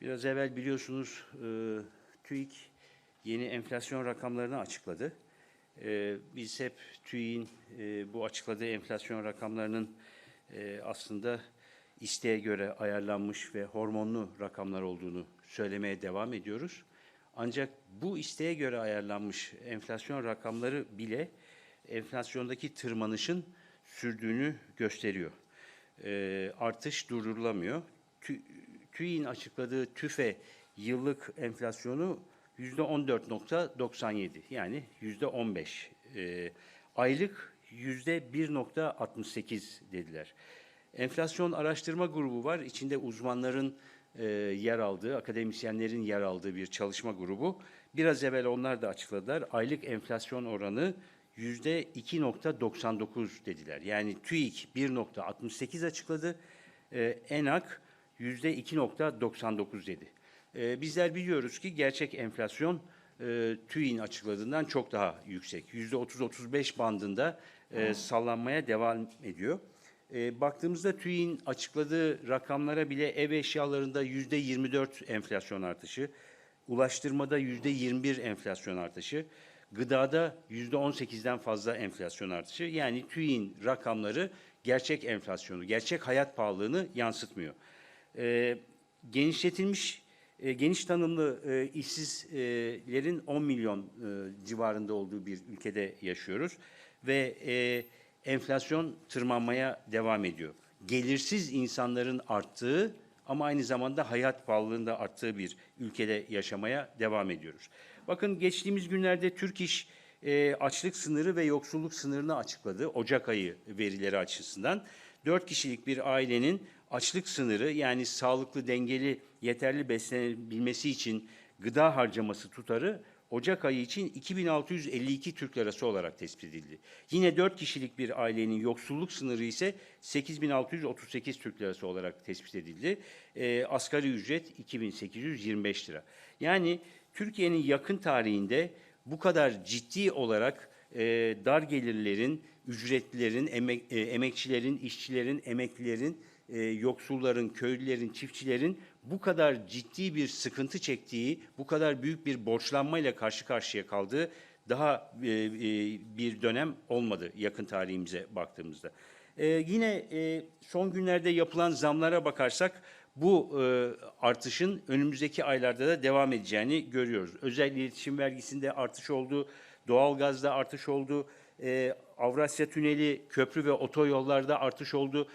Biraz evvel biliyorsunuz e, TÜİK yeni enflasyon rakamlarını açıkladı. E, biz hep TÜİK'in e, bu açıkladığı enflasyon rakamlarının e, aslında isteğe göre ayarlanmış ve hormonlu rakamlar olduğunu söylemeye devam ediyoruz. Ancak bu isteğe göre ayarlanmış enflasyon rakamları bile enflasyondaki tırmanışın sürdüğünü gösteriyor. E, artış durdurulamıyor. TÜİK'in açıkladığı TÜFE yıllık enflasyonu yüzde 14.97 yani yüzde 15. E, aylık yüzde 1.68 dediler. Enflasyon araştırma grubu var. İçinde uzmanların e, yer aldığı, akademisyenlerin yer aldığı bir çalışma grubu. Biraz evvel onlar da açıkladılar. Aylık enflasyon oranı yüzde 2.99 dediler. Yani TÜİK 1.68 açıkladı. E, ENAK yüzde 2.99 dedi. E, bizler biliyoruz ki gerçek enflasyon e, TÜİK'in açıkladığından çok daha yüksek. Yüzde 30-35 bandında e, sallanmaya devam ediyor. E, baktığımızda TÜİK'in açıkladığı rakamlara bile ev eşyalarında yüzde 24 enflasyon artışı, ulaştırmada yüzde 21 enflasyon artışı, gıdada yüzde 18'den fazla enflasyon artışı. Yani TÜİK'in rakamları gerçek enflasyonu, gerçek hayat pahalılığını yansıtmıyor. E, genişletilmiş, e, geniş tanımlı e, işsizlerin 10 milyon e, civarında olduğu bir ülkede yaşıyoruz ve e, enflasyon tırmanmaya devam ediyor. Gelirsiz insanların arttığı ama aynı zamanda hayat pahalılığında arttığı bir ülkede yaşamaya devam ediyoruz. Bakın geçtiğimiz günlerde Türk İş e, açlık sınırı ve yoksulluk sınırını açıkladı Ocak ayı verileri açısından. 4 kişilik bir ailenin açlık sınırı yani sağlıklı, dengeli, yeterli beslenebilmesi için gıda harcaması tutarı Ocak ayı için 2652 Türk lirası olarak tespit edildi. Yine 4 kişilik bir ailenin yoksulluk sınırı ise 8638 Türk lirası olarak tespit edildi. Ee, asgari ücret 2825 lira. Yani Türkiye'nin yakın tarihinde bu kadar ciddi olarak e, dar gelirlerin, ücretlilerin, emek, e, emekçilerin, işçilerin, emeklilerin, e, yoksulların, köylülerin, çiftçilerin bu kadar ciddi bir sıkıntı çektiği, bu kadar büyük bir borçlanmayla karşı karşıya kaldığı daha e, e, bir dönem olmadı yakın tarihimize baktığımızda. E, yine e, son günlerde yapılan zamlara bakarsak bu e, artışın önümüzdeki aylarda da devam edeceğini görüyoruz. Özel iletişim vergisinde artış oldu, doğalgazda artış oldu, e, Avrasya Tüneli, köprü ve otoyollarda artış oldu.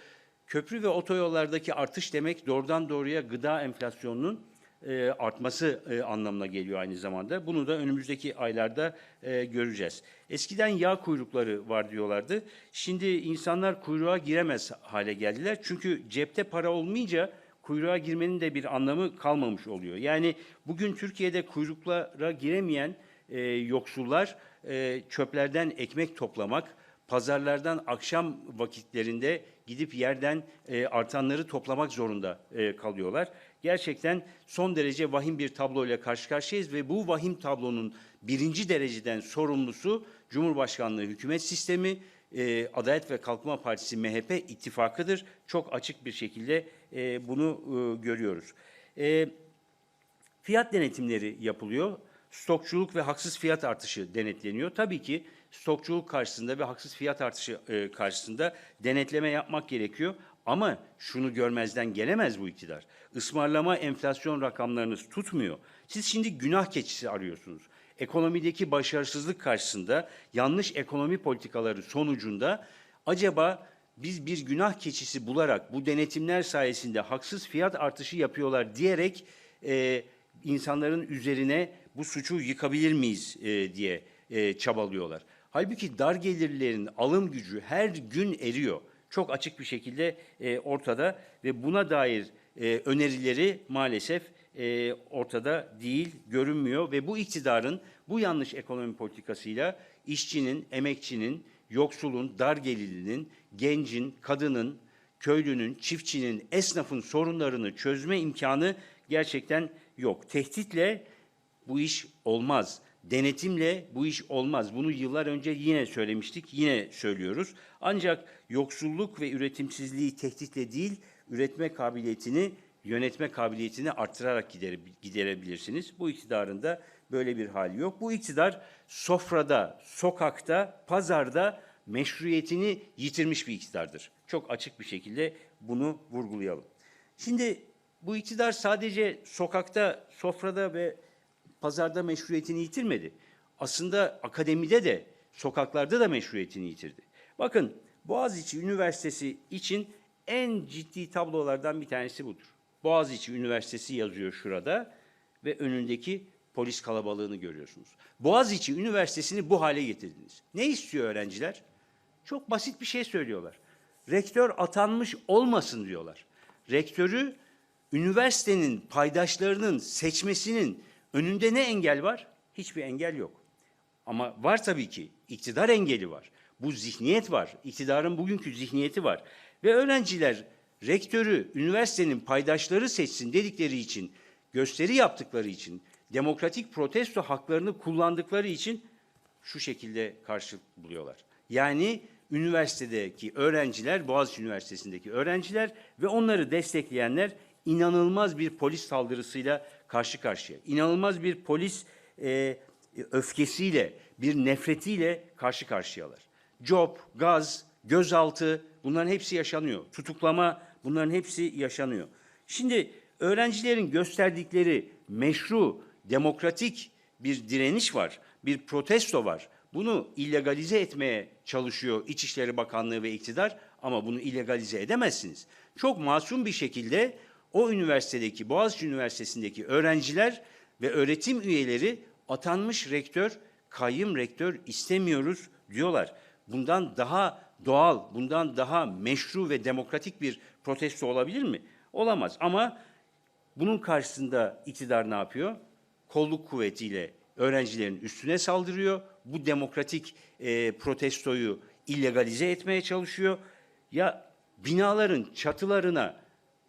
Köprü ve otoyollardaki artış demek doğrudan doğruya gıda enflasyonunun e, artması e, anlamına geliyor aynı zamanda. Bunu da önümüzdeki aylarda e, göreceğiz. Eskiden yağ kuyrukları var diyorlardı. Şimdi insanlar kuyruğa giremez hale geldiler. Çünkü cepte para olmayınca kuyruğa girmenin de bir anlamı kalmamış oluyor. Yani bugün Türkiye'de kuyruklara giremeyen e, yoksullar e, çöplerden ekmek toplamak, pazarlardan akşam vakitlerinde gidip yerden e, artanları toplamak zorunda e, kalıyorlar. Gerçekten son derece vahim bir tabloyla karşı karşıyayız ve bu vahim tablonun birinci dereceden sorumlusu Cumhurbaşkanlığı hükümet sistemi, e, Adalet ve Kalkınma Partisi MHP ittifakıdır. Çok açık bir şekilde e, bunu e, görüyoruz. E, fiyat denetimleri yapılıyor. Stokçuluk ve haksız fiyat artışı denetleniyor. Tabii ki stokçuluk karşısında ve haksız fiyat artışı e, karşısında denetleme yapmak gerekiyor. Ama şunu görmezden gelemez bu iktidar. Ismarlama enflasyon rakamlarınız tutmuyor. Siz şimdi günah keçisi arıyorsunuz. Ekonomideki başarısızlık karşısında yanlış ekonomi politikaları sonucunda acaba biz bir günah keçisi bularak bu denetimler sayesinde haksız fiyat artışı yapıyorlar diyerek e, insanların üzerine bu suçu yıkabilir miyiz e, diye e, çabalıyorlar. Halbuki dar gelirlerin alım gücü her gün eriyor. Çok açık bir şekilde e, ortada ve buna dair e, önerileri maalesef e, ortada değil, görünmüyor ve bu iktidarın bu yanlış ekonomi politikasıyla işçinin, emekçinin, yoksulun, dar gelirlinin, gencin, kadının, köylünün, çiftçinin, esnafın sorunlarını çözme imkanı gerçekten yok. Tehditle bu iş olmaz. Denetimle bu iş olmaz. Bunu yıllar önce yine söylemiştik, yine söylüyoruz. Ancak yoksulluk ve üretimsizliği tehditle değil, üretme kabiliyetini yönetme kabiliyetini arttırarak gidere, giderebilirsiniz. Bu iktidarın da böyle bir hali yok. Bu iktidar sofrada, sokakta, pazarda meşruiyetini yitirmiş bir iktidardır. Çok açık bir şekilde bunu vurgulayalım. Şimdi bu iktidar sadece sokakta, sofrada ve pazarda meşruiyetini yitirmedi. Aslında akademide de, sokaklarda da meşruiyetini yitirdi. Bakın Boğaziçi Üniversitesi için en ciddi tablolardan bir tanesi budur. Boğaziçi Üniversitesi yazıyor şurada ve önündeki polis kalabalığını görüyorsunuz. Boğaziçi Üniversitesi'ni bu hale getirdiniz. Ne istiyor öğrenciler? Çok basit bir şey söylüyorlar. Rektör atanmış olmasın diyorlar. Rektörü üniversitenin paydaşlarının seçmesinin önünde ne engel var? Hiçbir engel yok. Ama var tabii ki iktidar engeli var. Bu zihniyet var. İktidarın bugünkü zihniyeti var. Ve öğrenciler rektörü üniversitenin paydaşları seçsin dedikleri için, gösteri yaptıkları için, demokratik protesto haklarını kullandıkları için şu şekilde karşılık buluyorlar. Yani üniversitedeki öğrenciler, Boğaziçi Üniversitesi'ndeki öğrenciler ve onları destekleyenler inanılmaz bir polis saldırısıyla karşı karşıya. İnanılmaz bir polis e, öfkesiyle, bir nefretiyle karşı karşıyalar. Job, gaz, gözaltı bunların hepsi yaşanıyor. Tutuklama bunların hepsi yaşanıyor. Şimdi öğrencilerin gösterdikleri meşru, demokratik bir direniş var, bir protesto var. Bunu illegalize etmeye çalışıyor İçişleri Bakanlığı ve iktidar ama bunu illegalize edemezsiniz. Çok masum bir şekilde o üniversitedeki, Boğaziçi Üniversitesi'ndeki öğrenciler ve öğretim üyeleri atanmış rektör, kayyım rektör istemiyoruz diyorlar. Bundan daha doğal, bundan daha meşru ve demokratik bir protesto olabilir mi? Olamaz ama bunun karşısında iktidar ne yapıyor? Kolluk kuvvetiyle öğrencilerin üstüne saldırıyor. Bu demokratik e, protestoyu illegalize etmeye çalışıyor. Ya binaların çatılarına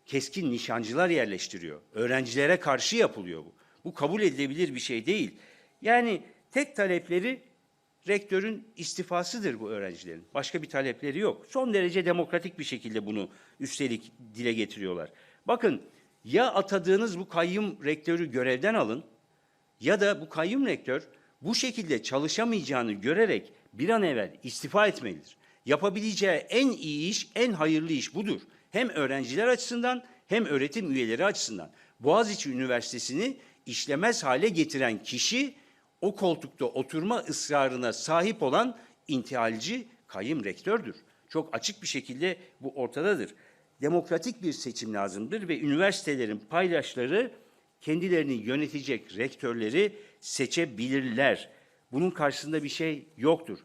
keskin nişancılar yerleştiriyor. Öğrencilere karşı yapılıyor bu. Bu kabul edilebilir bir şey değil. Yani tek talepleri rektörün istifasıdır bu öğrencilerin. Başka bir talepleri yok. Son derece demokratik bir şekilde bunu üstelik dile getiriyorlar. Bakın ya atadığınız bu kayyum rektörü görevden alın ya da bu kayyum rektör bu şekilde çalışamayacağını görerek bir an evvel istifa etmelidir. Yapabileceği en iyi iş, en hayırlı iş budur. Hem öğrenciler açısından hem öğretim üyeleri açısından. Boğaziçi Üniversitesi'ni işlemez hale getiren kişi o koltukta oturma ısrarına sahip olan intihalci kayyum rektördür. Çok açık bir şekilde bu ortadadır. Demokratik bir seçim lazımdır ve üniversitelerin paydaşları kendilerini yönetecek rektörleri seçebilirler. Bunun karşısında bir şey yoktur.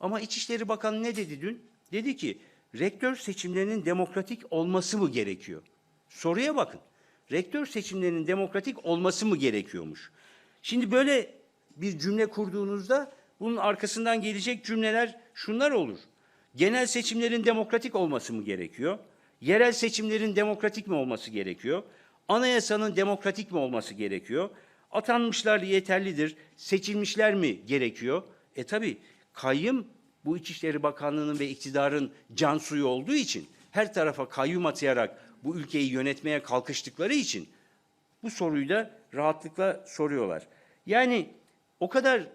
Ama İçişleri Bakanı ne dedi dün? Dedi ki rektör seçimlerinin demokratik olması mı gerekiyor? Soruya bakın. Rektör seçimlerinin demokratik olması mı gerekiyormuş? Şimdi böyle bir cümle kurduğunuzda bunun arkasından gelecek cümleler şunlar olur. Genel seçimlerin demokratik olması mı gerekiyor? Yerel seçimlerin demokratik mi olması gerekiyor? Anayasanın demokratik mi olması gerekiyor? Atanmışlar yeterlidir, seçilmişler mi gerekiyor? E tabi kayyım bu İçişleri Bakanlığı'nın ve iktidarın can suyu olduğu için her tarafa kayyum atayarak bu ülkeyi yönetmeye kalkıştıkları için bu soruyu da rahatlıkla soruyorlar. Yani o kadar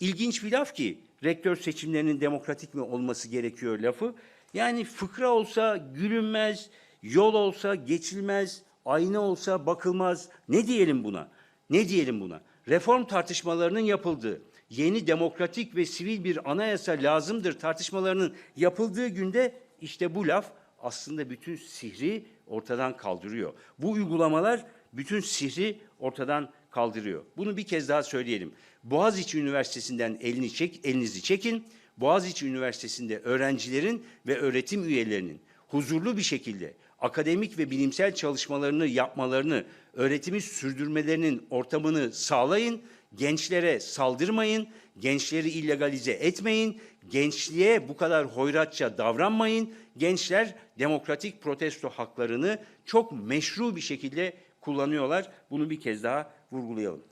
ilginç bir laf ki rektör seçimlerinin demokratik mi olması gerekiyor lafı. Yani fıkra olsa gülünmez, yol olsa geçilmez, ayna olsa bakılmaz. Ne diyelim buna? Ne diyelim buna? Reform tartışmalarının yapıldığı, yeni demokratik ve sivil bir anayasa lazımdır tartışmalarının yapıldığı günde işte bu laf aslında bütün sihri ortadan kaldırıyor. Bu uygulamalar bütün sihri ortadan kaldırıyor. Bunu bir kez daha söyleyelim. Boğaziçi Üniversitesi'nden elini çek, elinizi çekin. Boğaziçi Üniversitesi'nde öğrencilerin ve öğretim üyelerinin huzurlu bir şekilde akademik ve bilimsel çalışmalarını yapmalarını, öğretimi sürdürmelerinin ortamını sağlayın. Gençlere saldırmayın, gençleri illegalize etmeyin, gençliğe bu kadar hoyratça davranmayın. Gençler demokratik protesto haklarını çok meşru bir şekilde kullanıyorlar. Bunu bir kez daha vurgulayalım.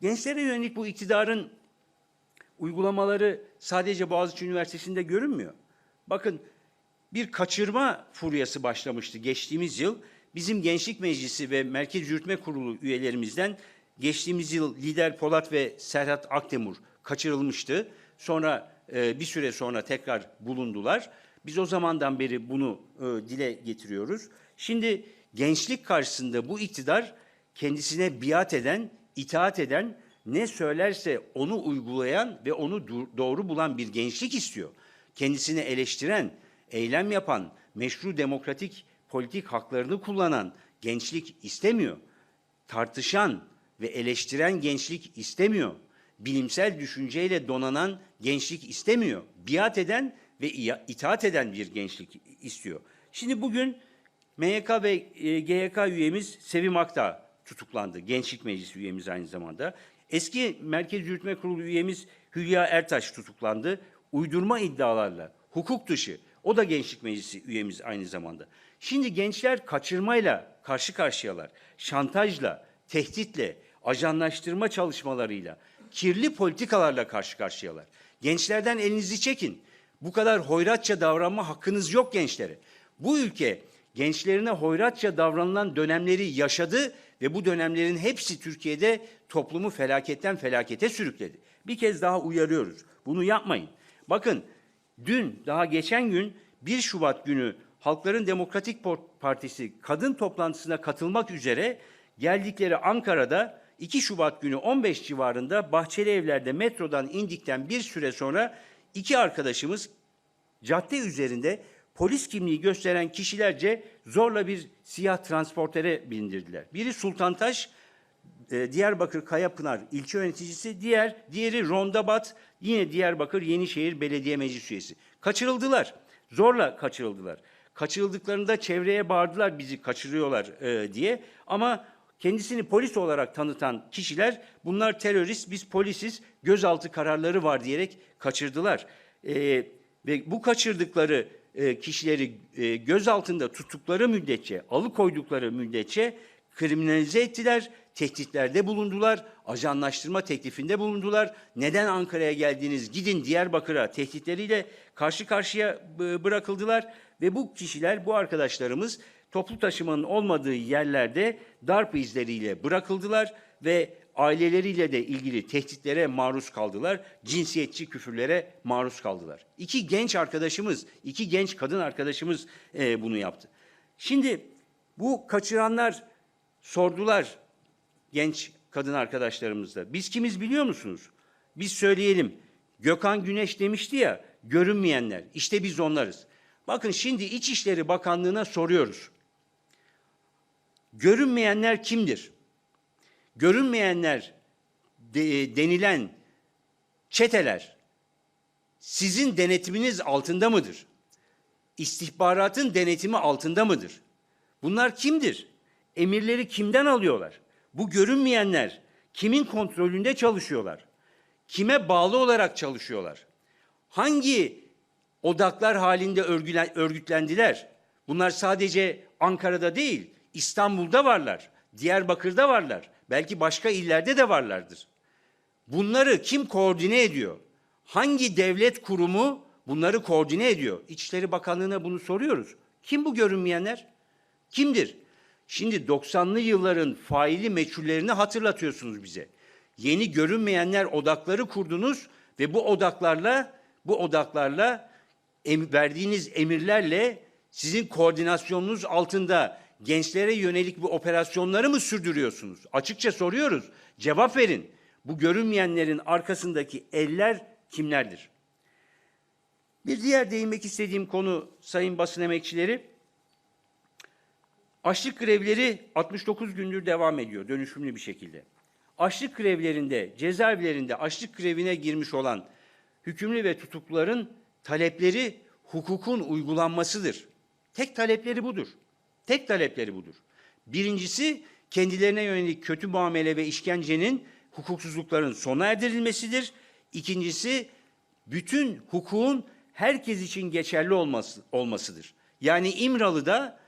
Gençlere yönelik bu iktidarın uygulamaları sadece Boğaziçi Üniversitesi'nde görünmüyor. Bakın bir kaçırma furyası başlamıştı geçtiğimiz yıl. bizim Gençlik Meclisi ve Merkez Yürütme Kurulu üyelerimizden geçtiğimiz yıl lider Polat ve Serhat Akdemur kaçırılmıştı. Sonra e, bir süre sonra tekrar bulundular. Biz o zamandan beri bunu e, dile getiriyoruz. Şimdi gençlik karşısında bu iktidar kendisine biat eden, itaat eden, ne söylerse onu uygulayan ve onu doğru bulan bir gençlik istiyor. Kendisini eleştiren, eylem yapan, meşru demokratik politik haklarını kullanan gençlik istemiyor. Tartışan ve eleştiren gençlik istemiyor. Bilimsel düşünceyle donanan gençlik istemiyor. Biat eden ve itaat eden bir gençlik istiyor. Şimdi bugün MYK ve e, GYK üyemiz Sevim Akdağ tutuklandı. Gençlik Meclisi üyemiz aynı zamanda. Eski Merkez Yürütme Kurulu üyemiz Hülya Ertaş tutuklandı. Uydurma iddialarla, hukuk dışı. O da Gençlik Meclisi üyemiz aynı zamanda. Şimdi gençler kaçırmayla karşı karşıyalar. Şantajla, tehditle, ajanlaştırma çalışmalarıyla, kirli politikalarla karşı karşıyalar. Gençlerden elinizi çekin. Bu kadar hoyratça davranma hakkınız yok gençlere. Bu ülke gençlerine hoyratça davranılan dönemleri yaşadı ve bu dönemlerin hepsi Türkiye'de toplumu felaketten felakete sürükledi. Bir kez daha uyarıyoruz. Bunu yapmayın. Bakın dün daha geçen gün 1 Şubat günü Halkların Demokratik Partisi kadın toplantısına katılmak üzere geldikleri Ankara'da 2 Şubat günü 15 civarında Bahçeli Evler'de metrodan indikten bir süre sonra iki arkadaşımız cadde üzerinde polis kimliği gösteren kişilerce zorla bir siyah transportere bindirdiler. Biri Sultantaş, e, Diyarbakır Kayapınar ilçe yöneticisi, diğer diğeri Rondabat, yine Diyarbakır Yenişehir Belediye Meclis üyesi. Kaçırıldılar. Zorla kaçırıldılar. Kaçırıldıklarında çevreye bağırdılar bizi kaçırıyorlar e, diye. Ama kendisini polis olarak tanıtan kişiler bunlar terörist, biz polisiz, gözaltı kararları var diyerek kaçırdılar. E, ve bu kaçırdıkları e, kişileri e, gözaltında tuttukları müddetçe, alıkoydukları müddetçe kriminalize ettiler, tehditlerde bulundular, ajanlaştırma teklifinde bulundular. Neden Ankara'ya geldiniz, gidin Diyarbakır'a tehditleriyle karşı karşıya bırakıldılar. Ve bu kişiler, bu arkadaşlarımız toplu taşımanın olmadığı yerlerde darp izleriyle bırakıldılar ve aileleriyle de ilgili tehditlere maruz kaldılar. Cinsiyetçi küfürlere maruz kaldılar. İki genç arkadaşımız, iki genç kadın arkadaşımız e, bunu yaptı. Şimdi bu kaçıranlar sordular genç kadın arkadaşlarımızla. Biz kimiz biliyor musunuz? Biz söyleyelim. Gökhan Güneş demişti ya, görünmeyenler. İşte biz onlarız. Bakın şimdi İçişleri Bakanlığı'na soruyoruz. Görünmeyenler kimdir? Görünmeyenler de- denilen çeteler sizin denetiminiz altında mıdır? İstihbaratın denetimi altında mıdır? Bunlar kimdir? Emirleri kimden alıyorlar? Bu görünmeyenler kimin kontrolünde çalışıyorlar? Kime bağlı olarak çalışıyorlar? Hangi odaklar halinde örgütlendiler? Bunlar sadece Ankara'da değil, İstanbul'da varlar, Diyarbakır'da varlar, belki başka illerde de varlardır. Bunları kim koordine ediyor? Hangi devlet kurumu bunları koordine ediyor? İçişleri Bakanlığı'na bunu soruyoruz. Kim bu görünmeyenler? Kimdir? Şimdi 90'lı yılların faili meçhullerini hatırlatıyorsunuz bize. Yeni görünmeyenler odakları kurdunuz ve bu odaklarla bu odaklarla em- verdiğiniz emirlerle sizin koordinasyonunuz altında gençlere yönelik bu operasyonları mı sürdürüyorsunuz? Açıkça soruyoruz. Cevap verin. Bu görünmeyenlerin arkasındaki eller kimlerdir? Bir diğer değinmek istediğim konu sayın basın emekçileri. Açlık grevleri 69 gündür devam ediyor dönüşümlü bir şekilde. Açlık grevlerinde, cezaevlerinde açlık grevine girmiş olan hükümlü ve tutukluların talepleri hukukun uygulanmasıdır. Tek talepleri budur. Tek talepleri budur. Birincisi kendilerine yönelik kötü muamele ve işkencenin hukuksuzlukların sona erdirilmesidir. İkincisi bütün hukukun herkes için geçerli olması, olmasıdır. Yani İmralı'da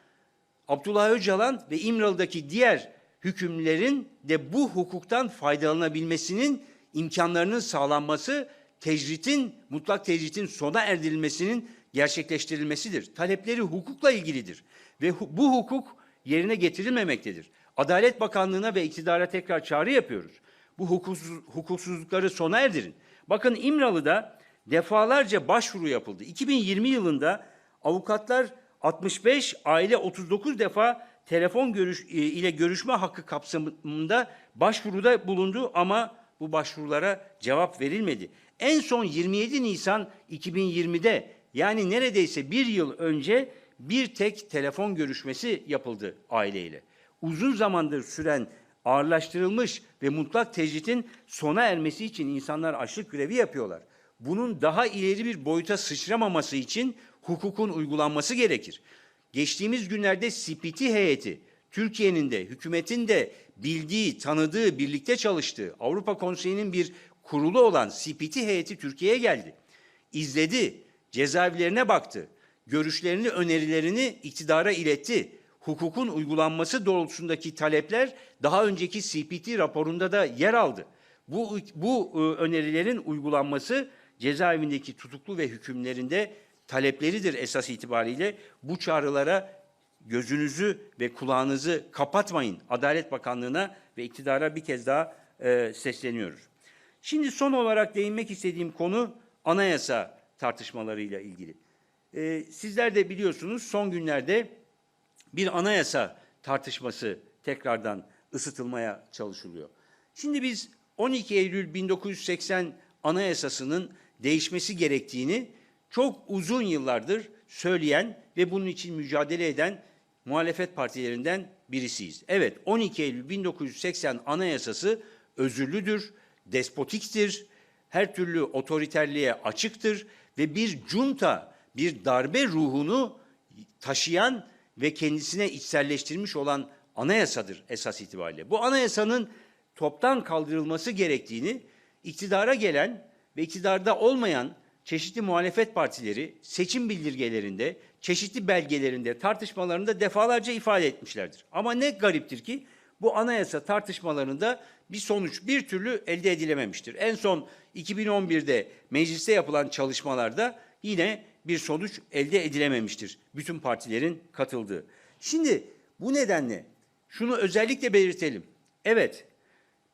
Abdullah Öcalan ve İmralı'daki diğer hükümlerin de bu hukuktan faydalanabilmesinin imkanlarının sağlanması, tecritin, mutlak tecritin sona erdirilmesinin gerçekleştirilmesidir. Talepleri hukukla ilgilidir. Ve hu- bu hukuk yerine getirilmemektedir. Adalet Bakanlığı'na ve iktidara tekrar çağrı yapıyoruz. Bu hukuksuz, hukuksuzlukları sona erdirin. Bakın İmralı'da defalarca başvuru yapıldı. 2020 yılında avukatlar 65, aile 39 defa telefon görüş e, ile görüşme hakkı kapsamında başvuruda bulundu ama bu başvurulara cevap verilmedi. En son 27 Nisan 2020'de yani neredeyse bir yıl önce bir tek telefon görüşmesi yapıldı aileyle. Uzun zamandır süren ağırlaştırılmış ve mutlak tecritin sona ermesi için insanlar açlık grevi yapıyorlar. Bunun daha ileri bir boyuta sıçramaması için hukukun uygulanması gerekir. Geçtiğimiz günlerde CPT heyeti Türkiye'nin de hükümetin de bildiği, tanıdığı, birlikte çalıştığı Avrupa Konseyi'nin bir kurulu olan CPT heyeti Türkiye'ye geldi. İzledi, cezaevlerine baktı, görüşlerini, önerilerini iktidara iletti. Hukukun uygulanması doğrultusundaki talepler daha önceki CPT raporunda da yer aldı. Bu, bu e, önerilerin uygulanması cezaevindeki tutuklu ve hükümlerinde talepleridir esas itibariyle. Bu çağrılara gözünüzü ve kulağınızı kapatmayın. Adalet Bakanlığı'na ve iktidara bir kez daha e, sesleniyoruz. Şimdi son olarak değinmek istediğim konu anayasa tartışmalarıyla ilgili. E, sizler de biliyorsunuz son günlerde bir anayasa tartışması tekrardan ısıtılmaya çalışılıyor. Şimdi biz 12 Eylül 1980 Anayasası'nın değişmesi gerektiğini çok uzun yıllardır söyleyen ve bunun için mücadele eden muhalefet partilerinden birisiyiz. Evet 12 Eylül 1980 Anayasası özürlüdür, despotiktir, her türlü otoriterliğe açıktır ve bir junta, bir darbe ruhunu taşıyan ve kendisine içselleştirmiş olan anayasadır esas itibariyle. Bu anayasanın toptan kaldırılması gerektiğini iktidara gelen ve iktidarda olmayan çeşitli muhalefet partileri seçim bildirgelerinde, çeşitli belgelerinde, tartışmalarında defalarca ifade etmişlerdir. Ama ne gariptir ki bu anayasa tartışmalarında bir sonuç bir türlü elde edilememiştir. En son 2011'de mecliste yapılan çalışmalarda yine bir sonuç elde edilememiştir. Bütün partilerin katıldığı. Şimdi bu nedenle şunu özellikle belirtelim. Evet,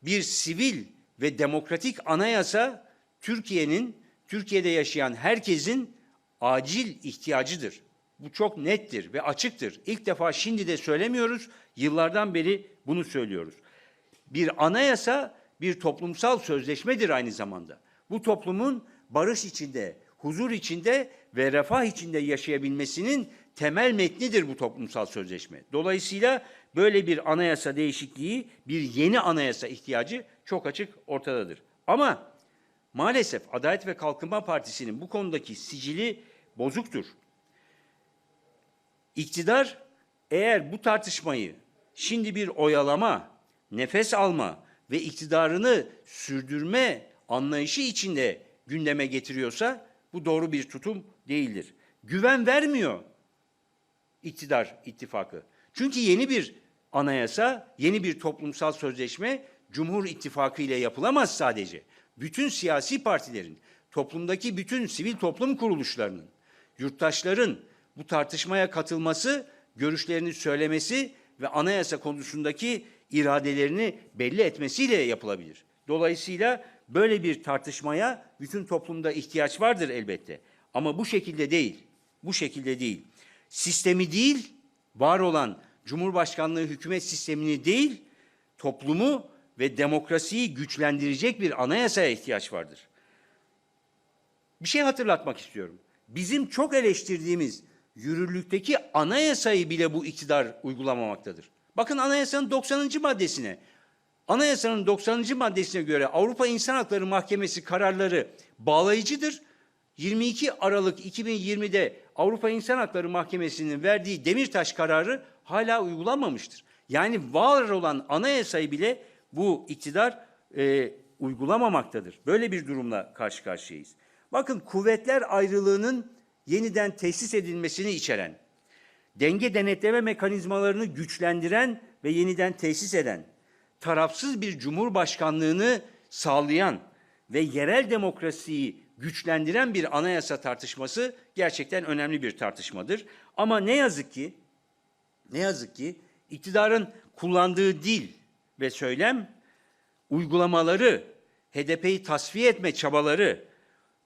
bir sivil ve demokratik anayasa Türkiye'nin, Türkiye'de yaşayan herkesin acil ihtiyacıdır. Bu çok nettir ve açıktır. İlk defa şimdi de söylemiyoruz, yıllardan beri bunu söylüyoruz. Bir anayasa bir toplumsal sözleşmedir aynı zamanda. Bu toplumun barış içinde, huzur içinde ve refah içinde yaşayabilmesinin temel metnidir bu toplumsal sözleşme. Dolayısıyla böyle bir anayasa değişikliği, bir yeni anayasa ihtiyacı çok açık ortadadır. Ama maalesef Adalet ve Kalkınma Partisi'nin bu konudaki sicili bozuktur. İktidar eğer bu tartışmayı şimdi bir oyalama, nefes alma ve iktidarını sürdürme anlayışı içinde gündeme getiriyorsa bu doğru bir tutum değildir. Güven vermiyor iktidar ittifakı. Çünkü yeni bir anayasa, yeni bir toplumsal sözleşme Cumhur İttifakı ile yapılamaz sadece. Bütün siyasi partilerin, toplumdaki bütün sivil toplum kuruluşlarının, yurttaşların bu tartışmaya katılması, görüşlerini söylemesi ve anayasa konusundaki iradelerini belli etmesiyle yapılabilir. Dolayısıyla böyle bir tartışmaya bütün toplumda ihtiyaç vardır elbette. Ama bu şekilde değil. Bu şekilde değil. Sistemi değil, var olan Cumhurbaşkanlığı hükümet sistemini değil, toplumu ve demokrasiyi güçlendirecek bir anayasaya ihtiyaç vardır. Bir şey hatırlatmak istiyorum. Bizim çok eleştirdiğimiz yürürlükteki anayasayı bile bu iktidar uygulamamaktadır. Bakın anayasanın 90. maddesine. Anayasanın 90. maddesine göre Avrupa İnsan Hakları Mahkemesi kararları bağlayıcıdır. 22 Aralık 2020'de Avrupa İnsan Hakları Mahkemesi'nin verdiği Demirtaş kararı hala uygulanmamıştır. Yani var olan anayasayı bile bu iktidar e, uygulamamaktadır. Böyle bir durumla karşı karşıyayız. Bakın kuvvetler ayrılığının yeniden tesis edilmesini içeren, denge denetleme mekanizmalarını güçlendiren ve yeniden tesis eden, tarafsız bir cumhurbaşkanlığını sağlayan ve yerel demokrasiyi güçlendiren bir anayasa tartışması gerçekten önemli bir tartışmadır. Ama ne yazık ki ne yazık ki iktidarın kullandığı dil ve söylem, uygulamaları, HDP'yi tasfiye etme çabaları,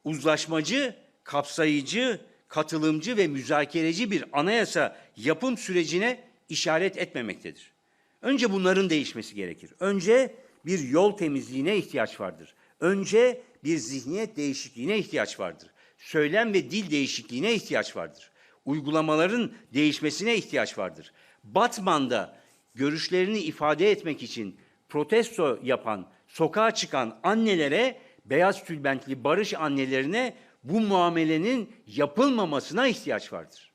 uzlaşmacı, kapsayıcı, katılımcı ve müzakereci bir anayasa yapım sürecine işaret etmemektedir. Önce bunların değişmesi gerekir. Önce bir yol temizliğine ihtiyaç vardır. Önce bir zihniyet değişikliğine ihtiyaç vardır. Söylem ve dil değişikliğine ihtiyaç vardır. Uygulamaların değişmesine ihtiyaç vardır. Batman'da görüşlerini ifade etmek için protesto yapan, sokağa çıkan annelere, beyaz tülbentli barış annelerine bu muamelenin yapılmamasına ihtiyaç vardır.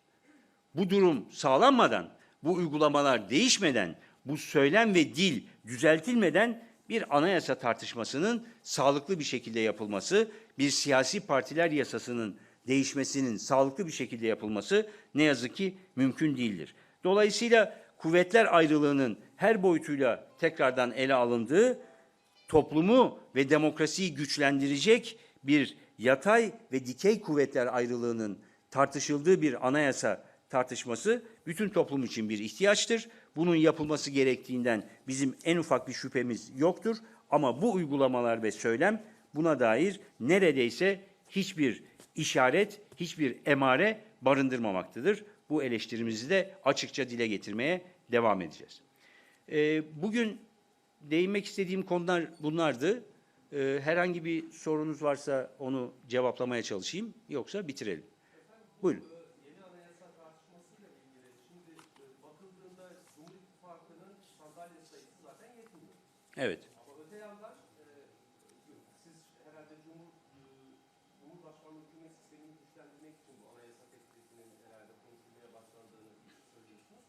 Bu durum sağlanmadan, bu uygulamalar değişmeden, bu söylem ve dil düzeltilmeden bir anayasa tartışmasının sağlıklı bir şekilde yapılması, bir siyasi partiler yasasının değişmesinin sağlıklı bir şekilde yapılması ne yazık ki mümkün değildir. Dolayısıyla kuvvetler ayrılığının her boyutuyla tekrardan ele alındığı toplumu ve demokrasiyi güçlendirecek bir yatay ve dikey kuvvetler ayrılığının tartışıldığı bir anayasa tartışması bütün toplum için bir ihtiyaçtır. Bunun yapılması gerektiğinden bizim en ufak bir şüphemiz yoktur. Ama bu uygulamalar ve söylem buna dair neredeyse hiçbir işaret, hiçbir emare barındırmamaktadır. Bu eleştirimizi de açıkça dile getirmeye devam edeceğiz. Ee, bugün değinmek istediğim konular bunlardı. Ee, herhangi bir sorunuz varsa onu cevaplamaya çalışayım. Yoksa bitirelim. Buyurun. Yeni anayasa tartışmasıyla ilgili şimdi e, bakıldığında Cumhur İttifakı'nın sandalye sayısı zaten yetmiyor. Evet. Ama öte yandan e, siz herhalde Cumhur, e, Cumhurbaşkanlığı hükümet sistemini güçlendirmek için bu anayasa teklifinin herhalde konuşulmaya başlandığını söylüyorsunuz.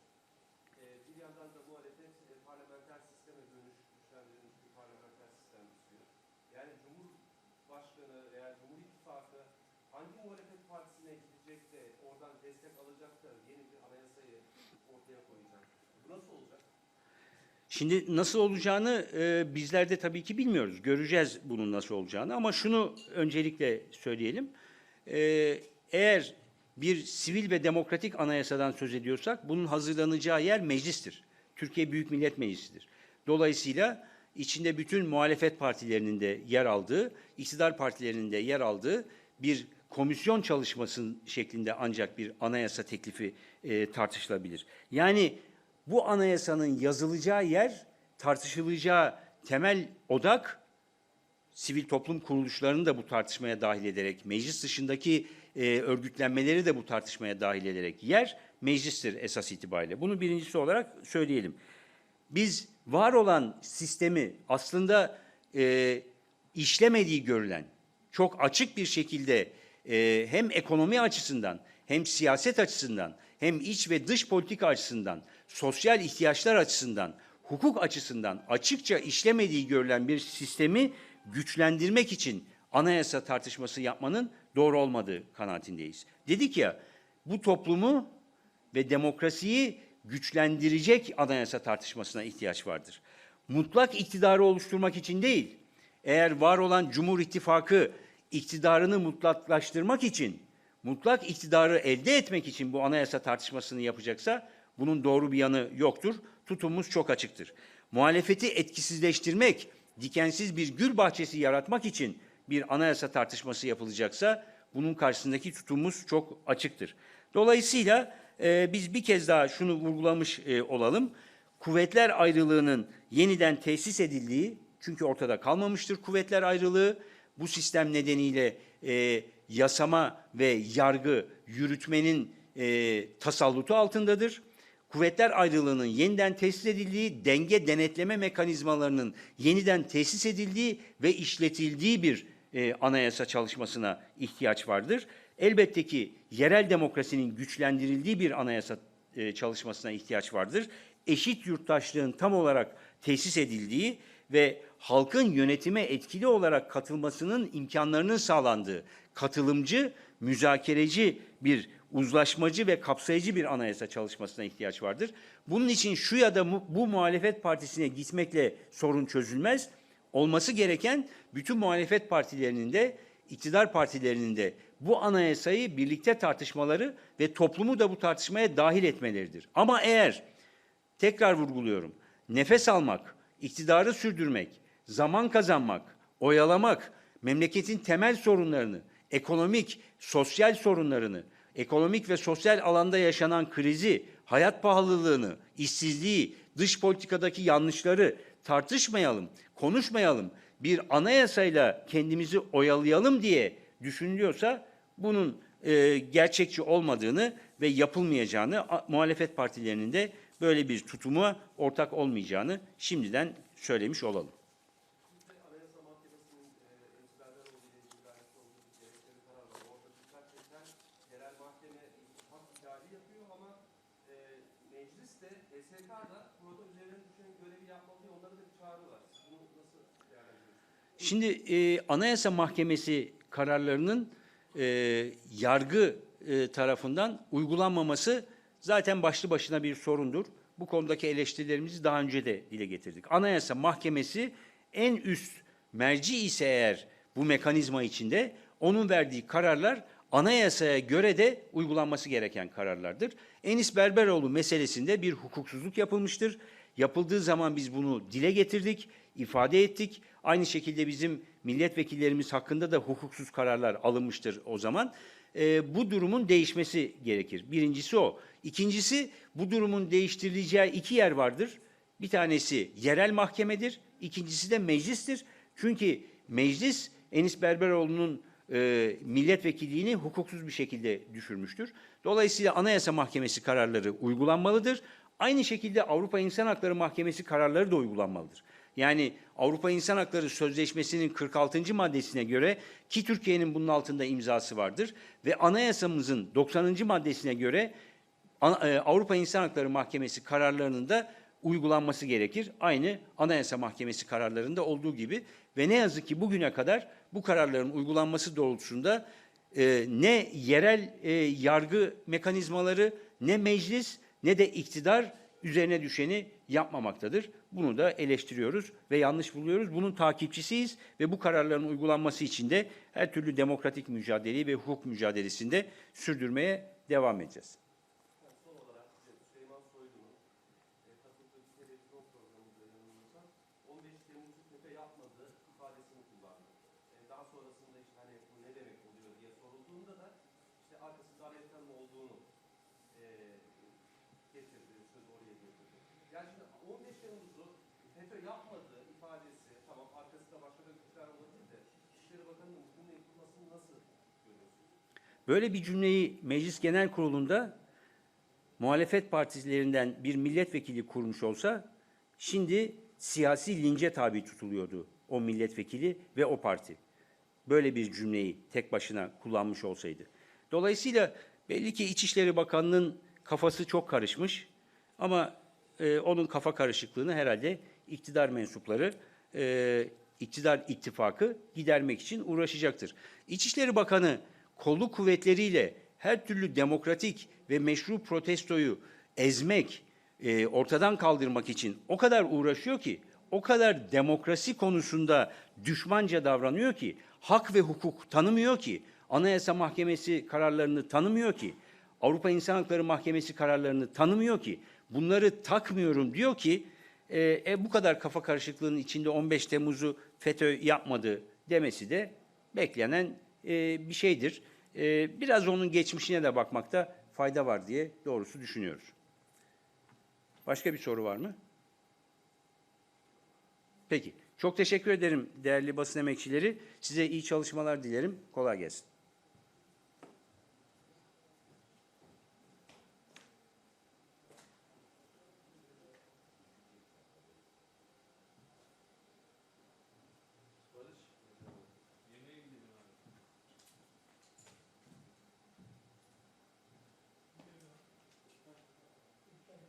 E, bir yandan da muhalefet e, parlamenter sisteme dönüş güçlendirilmiş bir parlamenter sistem istiyor. Yani Cumhurbaşkanı veya Cumhur İttifakı hangi muhalefet partisine gidecek de oradan destek alacak da yeni bir anayasayı ortaya koyacak? Bu nasıl olacak? Şimdi nasıl olacağını e, bizler de tabii ki bilmiyoruz. Göreceğiz bunun nasıl olacağını ama şunu öncelikle söyleyelim. E, eğer bir sivil ve demokratik anayasadan söz ediyorsak bunun hazırlanacağı yer meclistir. Türkiye Büyük Millet Meclisi'dir. Dolayısıyla içinde bütün muhalefet partilerinin de yer aldığı, iktidar partilerinin de yer aldığı bir komisyon çalışmasının şeklinde ancak bir anayasa teklifi e, tartışılabilir. Yani bu anayasanın yazılacağı yer, tartışılacağı temel odak sivil toplum kuruluşlarını da bu tartışmaya dahil ederek, meclis dışındaki e, örgütlenmeleri de bu tartışmaya dahil ederek yer meclistir esas itibariyle. Bunu birincisi olarak söyleyelim. Biz var olan sistemi aslında e, işlemediği görülen, çok açık bir şekilde e, hem ekonomi açısından hem siyaset açısından hem iç ve dış politika açısından, sosyal ihtiyaçlar açısından, hukuk açısından açıkça işlemediği görülen bir sistemi güçlendirmek için anayasa tartışması yapmanın doğru olmadığı kanaatindeyiz. Dedik ya bu toplumu ve demokrasiyi güçlendirecek anayasa tartışmasına ihtiyaç vardır. Mutlak iktidarı oluşturmak için değil, eğer var olan Cumhur İttifakı iktidarını mutlaklaştırmak için, mutlak iktidarı elde etmek için bu anayasa tartışmasını yapacaksa bunun doğru bir yanı yoktur. Tutumumuz çok açıktır. Muhalefeti etkisizleştirmek, dikensiz bir gül bahçesi yaratmak için bir anayasa tartışması yapılacaksa bunun karşısındaki tutumumuz çok açıktır. Dolayısıyla e, biz bir kez daha şunu vurgulamış e, olalım. Kuvvetler ayrılığının yeniden tesis edildiği, çünkü ortada kalmamıştır kuvvetler ayrılığı, bu sistem nedeniyle e, yasama ve yargı yürütmenin e, tasallutu altındadır. Kuvvetler ayrılığının yeniden tesis edildiği, denge denetleme mekanizmalarının yeniden tesis edildiği ve işletildiği bir e, anayasa çalışmasına ihtiyaç vardır. Elbette ki yerel demokrasinin güçlendirildiği bir anayasa e, çalışmasına ihtiyaç vardır. Eşit yurttaşlığın tam olarak tesis edildiği ve halkın yönetime etkili olarak katılmasının imkanlarının sağlandığı katılımcı, müzakereci bir uzlaşmacı ve kapsayıcı bir anayasa çalışmasına ihtiyaç vardır. Bunun için şu ya da bu, muhalefet partisine gitmekle sorun çözülmez. Olması gereken bütün muhalefet partilerinin de iktidar partilerinin de bu anayasayı birlikte tartışmaları ve toplumu da bu tartışmaya dahil etmeleridir. Ama eğer tekrar vurguluyorum. Nefes almak, iktidarı sürdürmek, zaman kazanmak, oyalamak, memleketin temel sorunlarını, ekonomik, sosyal sorunlarını, ekonomik ve sosyal alanda yaşanan krizi, hayat pahalılığını, işsizliği, dış politikadaki yanlışları tartışmayalım, konuşmayalım. Bir anayasayla kendimizi oyalayalım diye düşünülüyorsa bunun e, gerçekçi olmadığını ve yapılmayacağını, a- muhalefet partilerinin de böyle bir tutuma ortak olmayacağını şimdiden söylemiş olalım. Bizde Anayasa Mahkemesi'nin e, Enis Berberoğlu ile ilgili vermiş olduğu bir gerekçeli karar var. Orada dikkat çeken yerel mahkeme hak ihlali yapıyor ama e, meclis de HSK da burada üzerine düşen görevi yapmalı diye onlara da bir çağrı var. Siz Bunu nasıl değerlendiriyorsunuz? Şimdi e, Anayasa Mahkemesi kararlarının e, yargı e, tarafından uygulanmaması zaten başlı başına bir sorundur. Bu konudaki eleştirilerimizi daha önce de dile getirdik. Anayasa Mahkemesi en üst merci ise eğer bu mekanizma içinde onun verdiği kararlar anayasaya göre de uygulanması gereken kararlardır. Enis Berberoğlu meselesinde bir hukuksuzluk yapılmıştır. Yapıldığı zaman biz bunu dile getirdik, ifade ettik. Aynı şekilde bizim milletvekillerimiz hakkında da hukuksuz kararlar alınmıştır o zaman. Ee, bu durumun değişmesi gerekir. Birincisi o. İkincisi bu durumun değiştirileceği iki yer vardır. Bir tanesi yerel mahkemedir, ikincisi de meclistir. Çünkü meclis Enis Berberoğlu'nun e, milletvekilliğini hukuksuz bir şekilde düşürmüştür. Dolayısıyla Anayasa Mahkemesi kararları uygulanmalıdır. Aynı şekilde Avrupa İnsan Hakları Mahkemesi kararları da uygulanmalıdır. Yani Avrupa İnsan Hakları Sözleşmesi'nin 46. maddesine göre ki Türkiye'nin bunun altında imzası vardır ve anayasamızın 90. maddesine göre e, Avrupa İnsan Hakları Mahkemesi kararlarının da uygulanması gerekir. Aynı Anayasa Mahkemesi kararlarında olduğu gibi ve ne yazık ki bugüne kadar bu kararların uygulanması doğrultusunda e, ne yerel e, yargı mekanizmaları ne meclis ne de iktidar üzerine düşeni yapmamaktadır. Bunu da eleştiriyoruz ve yanlış buluyoruz. Bunun takipçisiyiz ve bu kararların uygulanması için de her türlü demokratik mücadeleyi ve hukuk mücadelesinde sürdürmeye devam edeceğiz. Yani son olarak size Süleyman Soylu'nun e, katıldığı bir televizyon programında yanılmıyorsam 15 Temmuz'u FETÖ yapmadığı ifadesini kullandı. E, daha sonrasında işte hani bu ne demek oluyor diye sorulduğunda da işte arkasında Amerika'nın olduğunu e, getirdi, söz oraya getirdi. Yani şimdi 15 Temmuz'u FETÖ yapmadığı ifadesi tamam arkasında başka bir güçler olabilir de İçişleri Bakanı'nın cümle yapılmasını nasıl görüyorsunuz? Böyle bir cümleyi Meclis Genel Kurulu'nda muhalefet partilerinden bir milletvekili kurmuş olsa şimdi siyasi lince tabi tutuluyordu o milletvekili ve o parti. Böyle bir cümleyi tek başına kullanmış olsaydı. Dolayısıyla belli ki İçişleri Bakanı'nın kafası çok karışmış ama e, onun kafa karışıklığını herhalde iktidar mensupları, e, iktidar ittifakı gidermek için uğraşacaktır. İçişleri Bakanı kolluk kuvvetleriyle her türlü demokratik ve meşru protestoyu ezmek, e, ortadan kaldırmak için o kadar uğraşıyor ki, o kadar demokrasi konusunda düşmanca davranıyor ki, hak ve hukuk tanımıyor ki, Anayasa Mahkemesi kararlarını tanımıyor ki, Avrupa İnsan Hakları Mahkemesi kararlarını tanımıyor ki, bunları takmıyorum diyor ki, e, e, bu kadar kafa karışıklığının içinde 15 Temmuz'u FETÖ yapmadı demesi de beklenen e, bir şeydir. E, biraz onun geçmişine de bakmakta fayda var diye doğrusu düşünüyoruz. Başka bir soru var mı? Peki. Çok teşekkür ederim değerli basın emekçileri. Size iyi çalışmalar dilerim. Kolay gelsin.